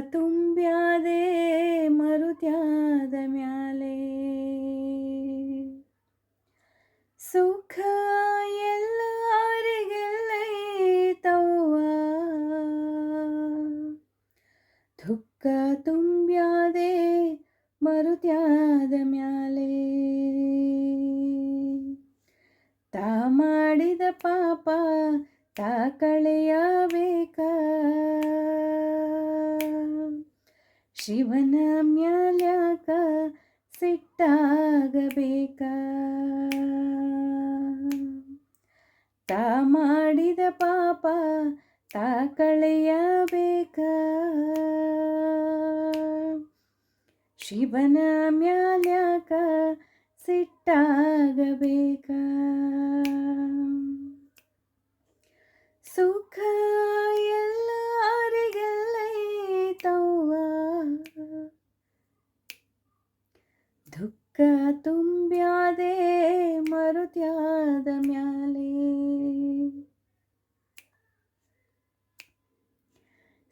ತುಂಬ್ಯಾದೆ ಮರುತ್ಯಾದ ಮ್ಯಾಲೆ. ಸುಖ ಎಲ್ಲರಿಗೆಲ್ಲೈತವ್ವ ದುಃಖ ತುಂಬ್ಯಾದೆ ಮರುತ್ಯಾದ ಮ್ಯಾಲೆ. ತಾ ಮಾಡಿದ ಪಾಪ ತಾ ಕಳೆಯಬೇಕ. ಶಿವನ ಮ್ಯಾಲ್ಯಾಕ ಸಿಟ್ಟಾಗಬೇಕ. ತಾ ಮಾಡಿದ ಪಾಪ ತಾ ಕಳೆಯಬೇಕ. ಶಿವನ ಮ್ಯಾಲ್ಯಾಕ ಸಿಟ್ಟಾಗಬೇಕ ಸುಖ ಎಲ್ಲರಿಗೆಲ್ಲೈತವ್ವ ದುಃಖ ತುಂಬ್ಯಾದೆ ಮರುತ್ಯಾದ ಮ್ಯಾಲೆ.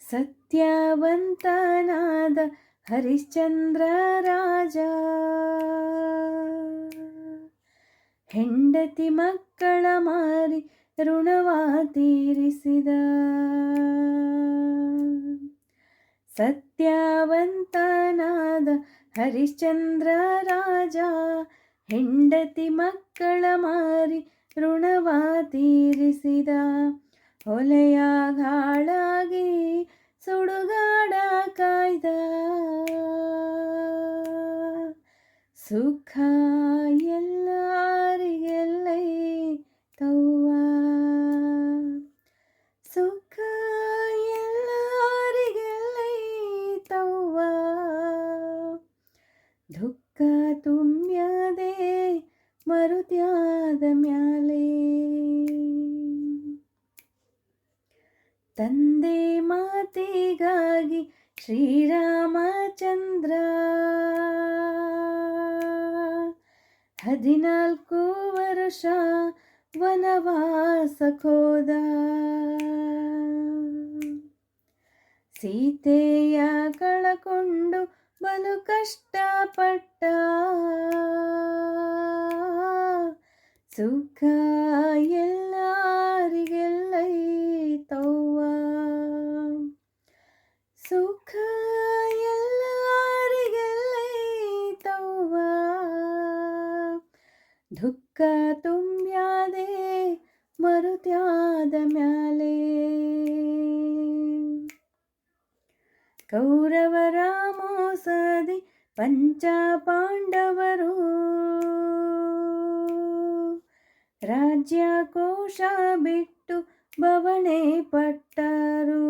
ಸತ್ಯವಂತನಾದ ಹರಿಶ್ಚಂದ್ರ ರಾಜ. ಹೆಂಡತಿ ಮಕ್ಕಳ ಮಾರಿ ಋಣವ ತೀರಿಸಿದ. ಸತ್ಯವಂತನಾದ ಹರಿಶ್ಚಂದ್ರ ರಾಜ ಹೆಂಡತಿ ಮಕ್ಕಳ ಮಾರಿ ಋಣವ ತೀರಿಸಿದ. ಹೊಲೆಯ ಗಾಳಾಗಿ ಸುಡುಗಾಡ ಕಾಯ್ದ. ಸುಖ ದುಃಖ ತುಂಬ್ಯದೆ ಮರುತ್ಯಾದ ಮ್ಯಾಲೆ. ತಂದೆ ಮಾತಿಗಾಗಿ ಶ್ರೀರಾಮಚಂದ್ರ ಹದಿನಾಲ್ಕು ವರ್ಷ ವನವಾಸಕ್ಕೋದ ಸೀತೆಯ ಕಳಕೊಂಡು ಬಲು ಕಷ್ಟಪಟ್ಟ ಸುಖ ಎಲ್ಲರಿಗೆಲ್ಲೈತವ್ವ. ಸುಖ ಎಲ್ಲರಿಗೆಲ್ಲೈತವ್ವ. ದುಃಖ ತುಂಬ್ಯಾದೆ ಮರುತ್ಯಾದ ಮ್ಯಾಲೆ. ಕೌರವರ ಮೋಸದಿ ಪಂಚ ಪಾಂಡವರು ರಾಜ್ಯ ಕೋಶ ಬಿಟ್ಟು ಬವಣೆ ಪಟ್ಟರು.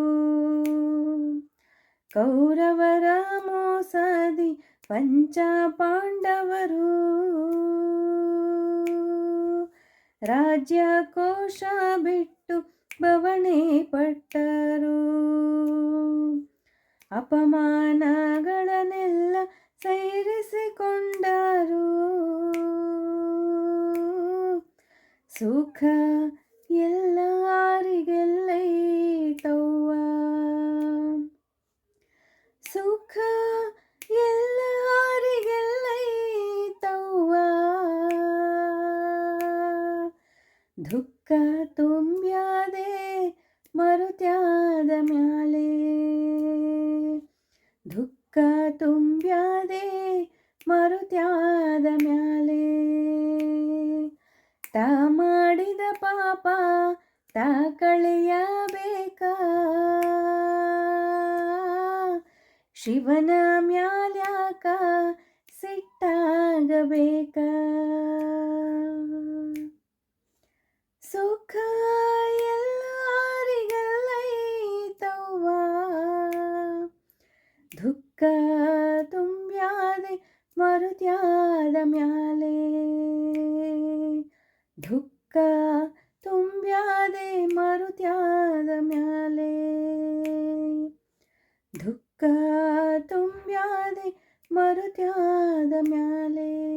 ಕೌರವರ ಮೋಸದಿ ಪಂಚ ಪಾಂಡವರು ರಾಜ್ಯ ಕೋಶ ಬಿಟ್ಟು ಬವಣೆ ಪಟ್ಟರು. ಅಪಮಾನಗಳನ್ನೆಲ್ಲ ಸೈರಿಸಿಕೊಂಡರು. ಸುಖ ಎಲ್ಲರಿಗೆಲ್ಲೈತವ್ವ ಸುಖ ಎಲ್ಲರಿಗೆಲ್ಲೈತವ್ವ ದುಃಖ ತುಂಬ್ಯಾದೆ ಮರುತ್ಯಾದ ದುಃಖ ತುಂಬ್ಯಾದೆ ಮರುತ್ಯಾದ ಮ್ಯಾಲೆ. ತಾ ಮಾಡಿದ ಪಾಪ ತಾ ಕಳೆಯಬೇಕ. ಶಿವನ ಮ್ಯಾಲ್ಯಾಕ ಸಿಟ್ಟಾಗಬೇಕ. ಸುಖ ಎಲ್ಲರಿಗೆಲ್ಲೈತವ್ವ ದುಃಖ ತುಂಬ್ಯಾದೆ ಮರುತ್ಯಾದ ಮ್ಯಾಲೆ. ದುಃಖ ತುಂಬ್ಯಾದೆ ಮರುತ್ಯಾದ ಮ್ಯಾಲೆ. ದುಃಖ ತುಂಬ್ಯಾದೆ ಮರುತ್ಯಾದ ಮ್ಯಾಲೆ.